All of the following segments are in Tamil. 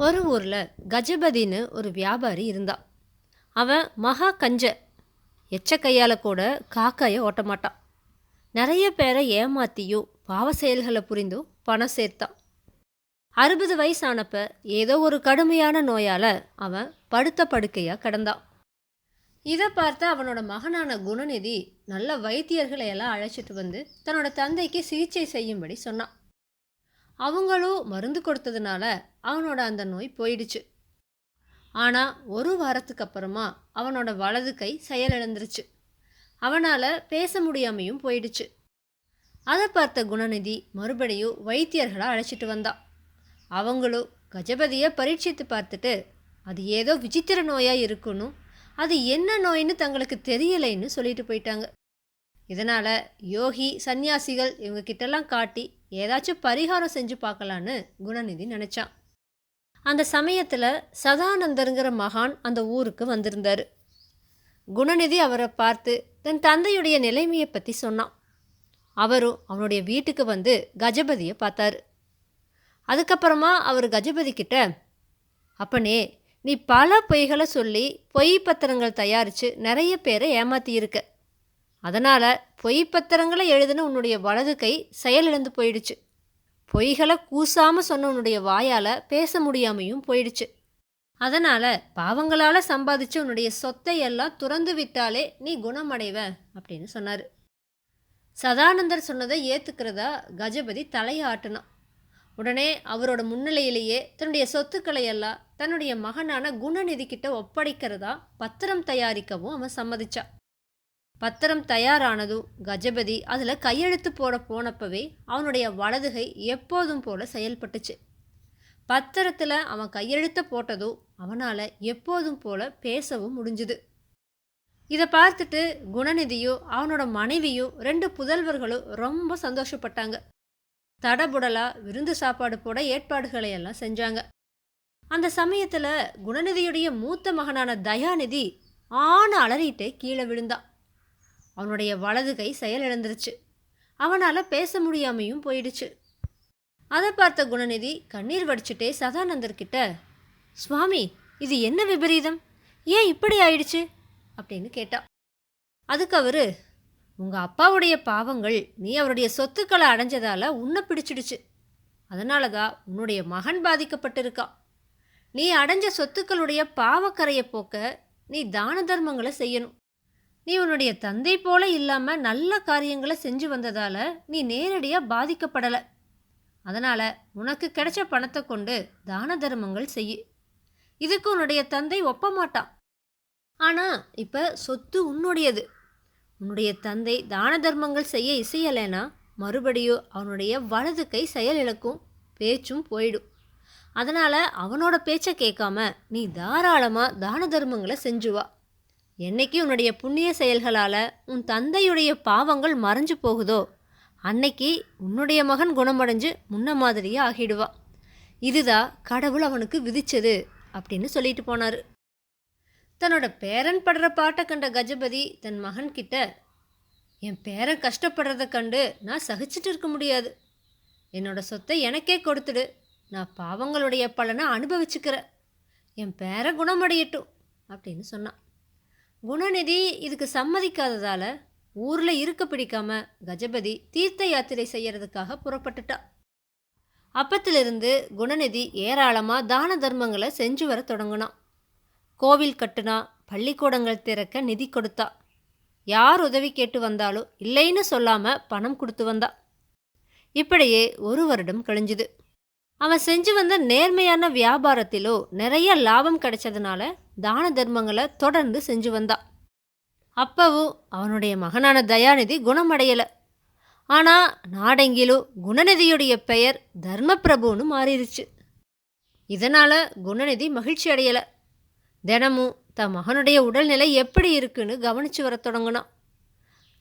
ஒரு ஊரில் கஜபதின்னு ஒரு வியாபாரி இருந்தான் அவன் மகா கஞ்ச எச்ச கையால் கூட காக்காயை ஓட்ட மாட்டான் நிறைய பேரை ஏமாத்தியும் பாவ செயல்களை புரிந்தும் பணம் சேர்த்தான் அறுபது வயசானப்ப ஏதோ ஒரு கடுமையான நோயால் அவன் படுத்த படுக்கையாக கிடந்தான் இதை பார்த்து அவனோட மகனான குணநிதி நல்ல வைத்தியர்களை எல்லாம் அழைச்சிட்டு வந்து தன்னோட தந்தைக்கு சிகிச்சை செய்யும்படி சொன்னான் அவங்களும் மருந்து கொடுத்ததுனால அவனோட அந்த நோய் போயிடுச்சு. ஆனால் ஒரு வாரத்துக்கு அப்புறமா அவனோட வலது கை செயலிழந்துருச்சு. அவனால் பேச முடியாமையும் போயிடுச்சு. அதை பார்த்த குணநிதி மறுபடியும் வைத்தியர்களை அழைச்சிட்டு வந்தான் அவங்களும் கஜபதியை பரீட்சித்து பார்த்துட்டு அது ஏதோ விசித்திர நோயாக இருக்குன்னு அது என்ன நோயின்னு தங்களுக்கு தெரியலைன்னு சொல்லிட்டு போயிட்டாங்க. இதனால் யோகி சந்நியாசிகள் இவங்க கிட்டலாம் காட்டி ஏதாச்சும் பரிகாரம் செஞ்சு பார்க்கலான்னு குணநிதி நினச்சான் அந்த சமயத்தில் சதானந்தருங்கிற மகான் அந்த ஊருக்கு வந்திருந்தார். குணநிதி அவரை பார்த்து தன் தந்தையுடைய நிலைமையை பற்றி சொன்னான். அவரும் அவனுடைய வீட்டுக்கு வந்து கஜபதியை பார்த்தாரு. அதுக்கப்புறமா அவர் கஜபதி கிட்ட அப்பனே நீ பல பொய்களை சொல்லி பொய் பத்திரங்கள் தயாரித்து நிறைய பேரை ஏமாத்தியிருக்க. அதனால் பொய் பத்திரங்களை எழுதின உன்னுடைய வலது கை செயலிழந்து போயிடுச்சு. பொய்களை கூசாமல் சொன்ன உன்னுடைய வாயால் பேச முடியாமையும் போயிடுச்சு. அதனால் பாவங்களால் சம்பாதிச்சு உன்னுடைய சொத்தை எல்லாம் துறந்து விட்டாலே நீ குணமடைவ அப்படின்னு சொன்னார். சதானந்தர் சொன்னதை ஏற்றுக்கிறதா கஜபதி தலையை ஆட்டினான் உடனே அவரோட முன்னிலையிலேயே தன்னுடைய சொத்துக்களை எல்லாம் தன்னுடைய மகனான குணநிதி கிட்ட ஒப்படைக்கிறதா பத்திரம் தயாரிக்கவும் அவன் சம்மதிச்சான். பத்திரம் தயாரானதும் கஜபதி அதில் கையெழுத்து போட போனப்பவே அவனுடைய வலதுகை எப்போதும் போல செயல்பட்டுச்சு. பத்திரத்தில் அவன் கையெழுத்த போட்டதும் அவனால் எப்போதும் போல பேசவும் முடிஞ்சுது. இதை பார்த்துட்டு குணநிதியும் அவனோட மனைவியும் ரெண்டு புதல்வர்களும் ரொம்ப சந்தோஷப்பட்டாங்க. தடபுடலா விருந்து சாப்பாடு போட ஏற்பாடுகளை எல்லாம் செஞ்சாங்க. அந்த சமயத்தில் குணநிதியுடைய மூத்த மகனான தயாநிதி ஆன அலறிட்டே கீழே விழுந்தான் அவனுடைய வலது கை செயலிழந்துருச்சு அவனால் பேச முடியாமையும் போயிடுச்சு. அதை பார்த்த குணநிதி கண்ணீர் வடிச்சுட்டே சதானந்தர்கிட்ட சுவாமி இது என்ன விபரீதம்? ஏன் இப்படி ஆயிடுச்சு? அப்படின்னு கேட்டா. அதுக்கு அவரு உங்கள் அப்பாவுடைய பாவங்கள் நீ அவருடைய சொத்துக்களை அடைஞ்சதால உன்னை பிடிச்சிடுச்சு. அதனால தான் உன்னுடைய மகன் பாதிக்கப்பட்டிருக்கான் நீ அடைஞ்ச சொத்துக்களுடைய பாவக்கரையை போக்க நீ தான தர்மங்களை செய்யணும். நீ உன்னுடைய தந்தை போல இல்லாமல் நல்ல காரியங்களை செஞ்சு வந்ததால நீ நேரடியாக பாதிக்கப்படலை. அதனால் உனக்கு கிடைச்ச பணத்தை கொண்டு தான தர்மங்கள் செய்யு. இதுக்கு உன்னுடைய தந்தை ஒப்ப மாட்டான் ஆனால் இப்போ சொத்து உன்னுடையது. உன்னுடைய தந்தை தான தர்மங்கள் செய்ய இசையலைனா மறுபடியும் அவனுடைய வலது கை செயலிழக்கும் பேச்சும் போயிடும். அதனால் அவனோட பேச்சை கேட்காம நீ தாராளமாக தான தர்மங்களை செஞ்சுவா. என்னைக்கு உன்னுடைய புண்ணிய செயல்களால் உன் தந்தையுடைய பாவங்கள் மறைஞ்சு போகுதோ அன்னைக்கு உன்னுடைய மகன் குணமடைஞ்சு முன்ன மாதிரியே ஆகிடுவா. இதுதான் கடவுள் அவனுக்கு விதிச்சது அப்படின்னு சொல்லிட்டு போனார். தன்னோட பேரன் படுற பாட்டை கண்ட கஜபதி தன் மகன்கிட்ட என் பேரன் கஷ்டப்படுறத கண்டு நான் சகிச்சிட்டு இருக்க முடியாது. என்னோட சொத்தை எனக்கே கொடுத்துடு. நான் பாவங்களுடைய பலனை அனுபவிச்சுக்கிறேன். என் பேரை குணமடையட்டும் அப்படின்னு சொன்னான். குணநிதி இதுக்கு சம்மதிக்காததால ஊரில் இருக்க பிடிக்காம கஜபதி தீர்த்த யாத்திரை செய்யறதுக்காக புறப்பட்டுட்டா. அப்பத்திலிருந்து குணநிதி ஏராளமாக தான தர்மங்களை செஞ்சு வர தொடங்கினான் கோவில் கட்டுனா பள்ளிக்கூடங்கள் திறக்க நிதி கொடுத்தா. யார் உதவி கேட்டு வந்தாலும் இல்லைன்னு சொல்லாமல் பணம் கொடுத்து வந்தா. இப்படியே ஒரு வருடம் கழிஞ்சுது. அவன் செஞ்சு வந்த நேர்மையான வியாபாரத்திலோ நிறைய லாபம் கிடைச்சதுனால தான தர்மங்களை தொடர்ந்து செஞ்சு வந்தான் அப்பவும் அவனுடைய மகனான தயாநிதி குணமடையலை. ஆனால் நாடெங்கிலும் குணநிதியுடைய பெயர் தர்மபிரபுன்னு மாறிடுச்சு இதனால் குணநிதி மகிழ்ச்சி அடையலை. தினமும் தன் மகனுடைய உடல்நிலை எப்படி இருக்குன்னு கவனித்து வர தொடங்கினான்.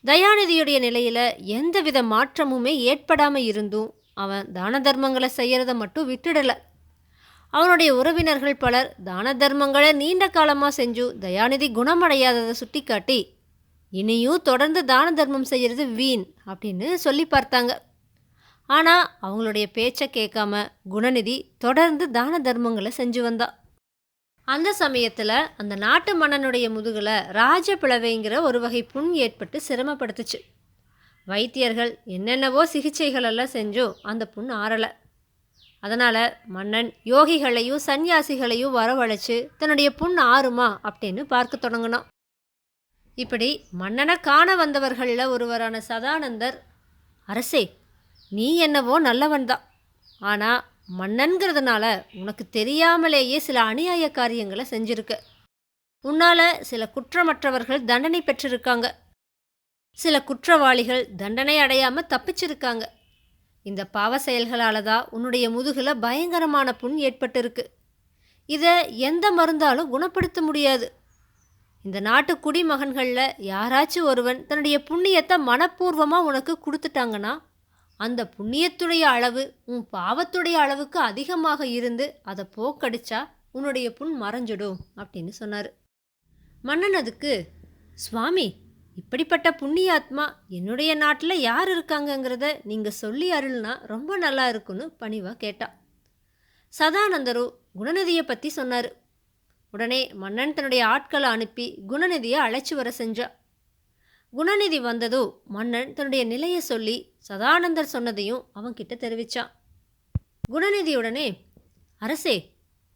தயாநிதியுடைய நிலையில் எந்தவித மாற்றமுமே ஏற்படாமல் இருந்தும் அவன் தான தர்மங்களை செய்கிறத மட்டும் விட்டுடலை. அவனுடைய உறவினர்கள் பலர் தான தர்மங்களை நீண்ட காலமாக செஞ்சு தயாநிதி குணமடையாததை சுட்டிக்காட்டி இனியும் தொடர்ந்து தான தர்மம் செய்கிறது வீண் அப்படின்னு சொல்லி பார்த்தாங்க. ஆனால் அவங்களுடைய பேச்சை கேட்காம குணநிதி தொடர்ந்து தான தர்மங்களை செஞ்சு வந்தா. அந்த சமயத்தில் அந்த நாட்டு மன்னனுடைய முதுகில் ராஜபிளவைங்கிற ஒரு வகை புண் ஏற்பட்டு சிரமப்படுத்துச்சு. வைத்தியர்கள் என்னென்னவோ சிகிச்சைகளெல்லாம் செஞ்சும் அந்த புண் ஆறலை. அதனால் மன்னன் யோகிகளையும் சந்நியாசிகளையும் வரவழைச்சு தன்னுடைய புண் ஆறுமா அப்படின்னு பார்க்க தொடங்கினான். இப்படி மன்னனை காண வந்தவர்களில் ஒருவரான சதானந்தர் அரசே நீ என்னவோ நல்லவன்தான். ஆனால் மன்னன்கிறதுனால உனக்கு தெரியாமலேயே சில அநியாய காரியங்களை செஞ்சிருக்க. உன்னால் சில குற்றமற்றவர்கள் தண்டனை பெற்றிருக்காங்க. சில குற்றவாளிகள் தண்டனை அடையாமல் தப்பிச்சிருக்காங்க. இந்த பாவ செயல்களால் தான் உன்னுடைய முதுகில் பயங்கரமான புண் ஏற்பட்டிருக்கு. இதை எந்த மருந்தாலும் குணப்படுத்த முடியாது. இந்த நாட்டு குடிமகன்களில் யாராச்சும் ஒருவன் தன்னுடைய புண்ணியத்தை மனப்பூர்வமாக உனக்கு கொடுத்துட்டாங்கன்னா அந்த புண்ணியத்துடைய அளவு உன் பாவத்துடைய அளவுக்கு அதிகமாக இருந்து அதை போக்கடிச்சா உன்னுடைய புண் மறைஞ்சிடும் அப்படின்னு சொன்னார். மன்னன் அதுக்கு சுவாமி இப்படிப்பட்ட புண்ணியாத்மா என்னுடைய நாட்டில் யார் இருக்காங்கங்கிறத நீங்கள் சொல்லி அருள்னா ரொம்ப நல்லா இருக்குன்னு பணிவாக கேட்டா. சதானந்தரு குணநிதியை பற்றி சொன்னார். உடனே மன்னன் தன்னுடைய ஆட்களை அனுப்பி குணநிதியை அழைச்சி வர செஞ்சா. குணநிதி வந்ததோ மன்னன் தன்னுடைய நிலையை சொல்லி சதானந்தர் சொன்னதையும் அவன்கிட்ட தெரிவிச்சான் குணநிதியுடனே அரசே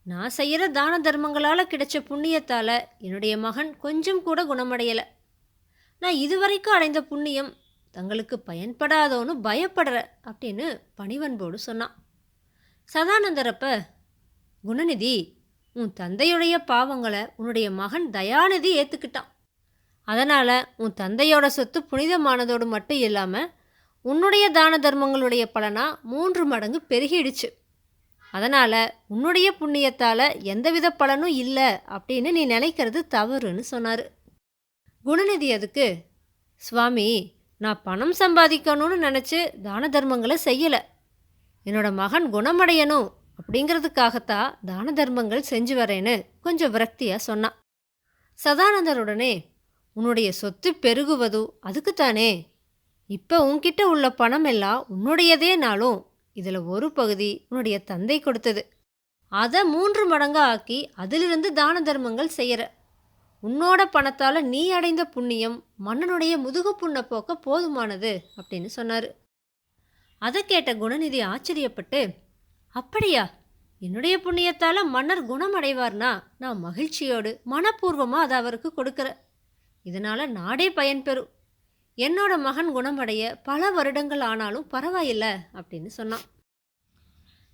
நான் செய்கிற தான தர்மங்களால் கிடைச்ச புண்ணியத்தால் என்னுடைய மகன் கொஞ்சம் கூட குணமடையலை. நான் இதுவரைக்கும் அடைந்த புண்ணியம் தங்களுக்கு பயன்படாதோன்னு பயப்படுற அப்படின்னு பணிவன்போடு சொன்னான். சதானந்தரப்ப குணநிதி உன் தந்தையுடைய பாவங்களை உன்னுடைய மகன் தயாநிதி ஏற்றுக்கிட்டான் அதனால் உன் தந்தையோட சொத்து புனிதமானதோடு மட்டும் இல்லாமல் உன்னுடைய தான தர்மங்களுடைய பலனாக மூன்று மடங்கு பெருகிடுச்சு. அதனால் உன்னுடைய புண்ணியத்தால் எந்தவித பலனும் இல்லை அப்படின்னு நீ நினைக்கிறது தவறுன்னு சொன்னார். குணநிதி அதுக்கு. சுவாமி நான் பணம் சம்பாதிக்கணும்னு நினச்சி தான தர்மங்களை செய்யலை. என்னோட மகன் குணமடையணும் அப்படிங்கிறதுக்காகத்தான் தான தர்மங்கள் செஞ்சு வரேன்னு கொஞ்சம் விரக்தியாக சொன்னான் சதானந்தருடனே உன்னுடைய சொத்து பெருகுவது அதுக்குத்தானே. இப்போ உன்கிட்ட உள்ள பணம் எல்லாம் உன்னுடையதே நாளும் இதில் ஒரு பகுதி உன்னுடைய தந்தை கொடுத்தது. அதை மூன்று மடங்காக ஆக்கி அதிலிருந்து தான தர்மங்கள் செய்கிற உன்னோட பணத்தால் நீ அடைந்த புண்ணியம் மன்னனுடைய முதுகு புண்ணை போக்க போதுமானது அப்படின்னு சொன்னார். அதை கேட்ட குணநிதி ஆச்சரியப்பட்டு அப்படியா? என்னுடைய புண்ணியத்தால் மன்னர் குணமடைவார்னா நான் மகிழ்ச்சியோடு மனப்பூர்வமாக அதை அவருக்கு கொடுக்குறேன் இதனால் நாடே பயன்பெறும் என்னோட மகன் குணமடைய பல வருடங்கள் ஆனாலும் பரவாயில்ல அப்படின்னு சொன்னான்.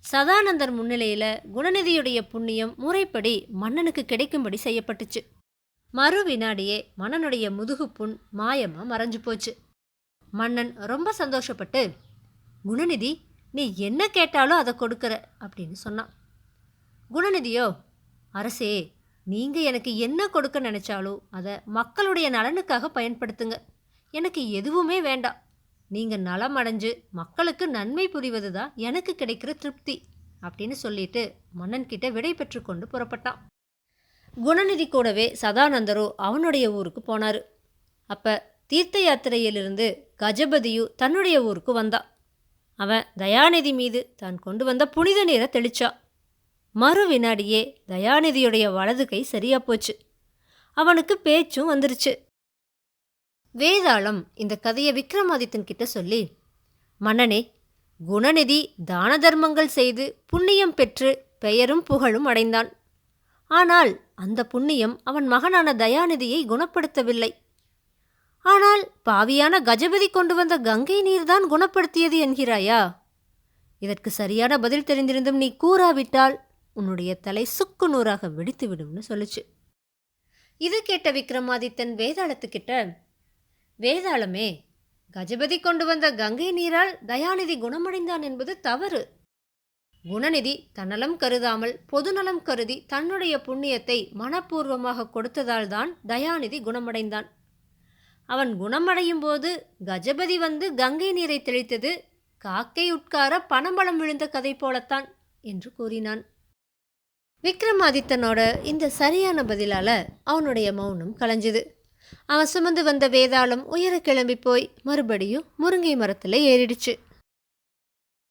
சதானந்தர் முன்னிலையில் குணநிதியுடைய புண்ணியம் முறைப்படி மன்னனுக்கு கிடைக்கும்படி செய்யப்பட்டுச்சு. மறு வினாடியே மன்னனுடைய முதுகு புண் மாயமாக மறைஞ்சு போச்சு. மன்னன் ரொம்ப சந்தோஷப்பட்டு குணநிதி நீ என்ன கேட்டாலும் அதை கொடுக்குற அப்படின்னு சொன்னான். குணநிதியோ அரசே நீங்கள் எனக்கு என்ன கொடுக்க நினச்சாலும் அதை மக்களுடைய நலனுக்காக பயன்படுத்துங்க. எனக்கு எதுவுமே வேண்டாம். நீங்கள் நலம் அடைஞ்சு மக்களுக்கு நன்மை புரிவது தான் எனக்கு கிடைக்கிற திருப்தி அப்படின்னு சொல்லிட்டு மன்னன்கிட்ட விடை பெற்று கொண்டு புறப்பட்டான். குணநிதி கூடவே சதானந்தரோ அவனுடைய ஊருக்கு போனார். அப்போ தீர்த்த யாத்திரையிலிருந்து கஜபதியு தன்னுடைய ஊருக்கு வந்தா. அவன் தயாநிதி மீது தான் கொண்டு வந்த புனித நீரை தெளிச்சா. மறு வினாடியே தயாநிதியுடைய வலது கை சரியா போச்சு. அவனுக்கு பேச்சும் வந்துருச்சு. வேதாளம் இந்த கதையை விக்ரமாதித்தன் கிட்ட சொல்லி மன்னனே குணநிதி தான தர்மங்கள் செய்து புண்ணியம் பெற்று பெயரும் புகழும் அடைந்தான். ஆனால் அந்த புண்ணியம் அவன் மகனான தயாநிதியை குணப்படுத்தவில்லை. ஆனால் பாவியான கஜபதி கொண்டு வந்த கங்கை நீர்தான் குணப்படுத்தியது என்கிறாயா? இதற்கு சரியான பதில் தெரிந்திருந்தும் நீ கூறாவிட்டால் உன்னுடைய தலை சுக்கு நூறாக வெடித்து விடும்னு சொல்லுச்சு. இது கேட்ட விக்ரமாதித்தன் வேதாளத்துக்கிட்ட வேதாளமே கஜபதி கொண்டு வந்த கங்கை நீரால் தயாநிதி குணமடைந்தான் என்பது தவறு. குணநிதி தன்னலம் கருதாமல் பொதுநலம் கருதி தன்னுடைய புண்ணியத்தை மனப்பூர்வமாக கொடுத்ததால் தான் தயாநிதி குணமடைந்தான். அவன் குணமடையும் போது கஜபதி வந்து கங்கை நீரை தெளித்தது காக்கை உட்கார பணம்பழம் விழுந்த கதை போலத்தான் என்று கூறினான். விக்ரமாதித்தனோட இந்த சரியான பதிலால அவனுடைய மௌனம் கலைஞ்சுது. அவன் சுமந்து வந்த வேதாளம் உயர கிளம்பி போய் மறுபடியும் முருங்கை மரத்தில் ஏறிடுச்சு.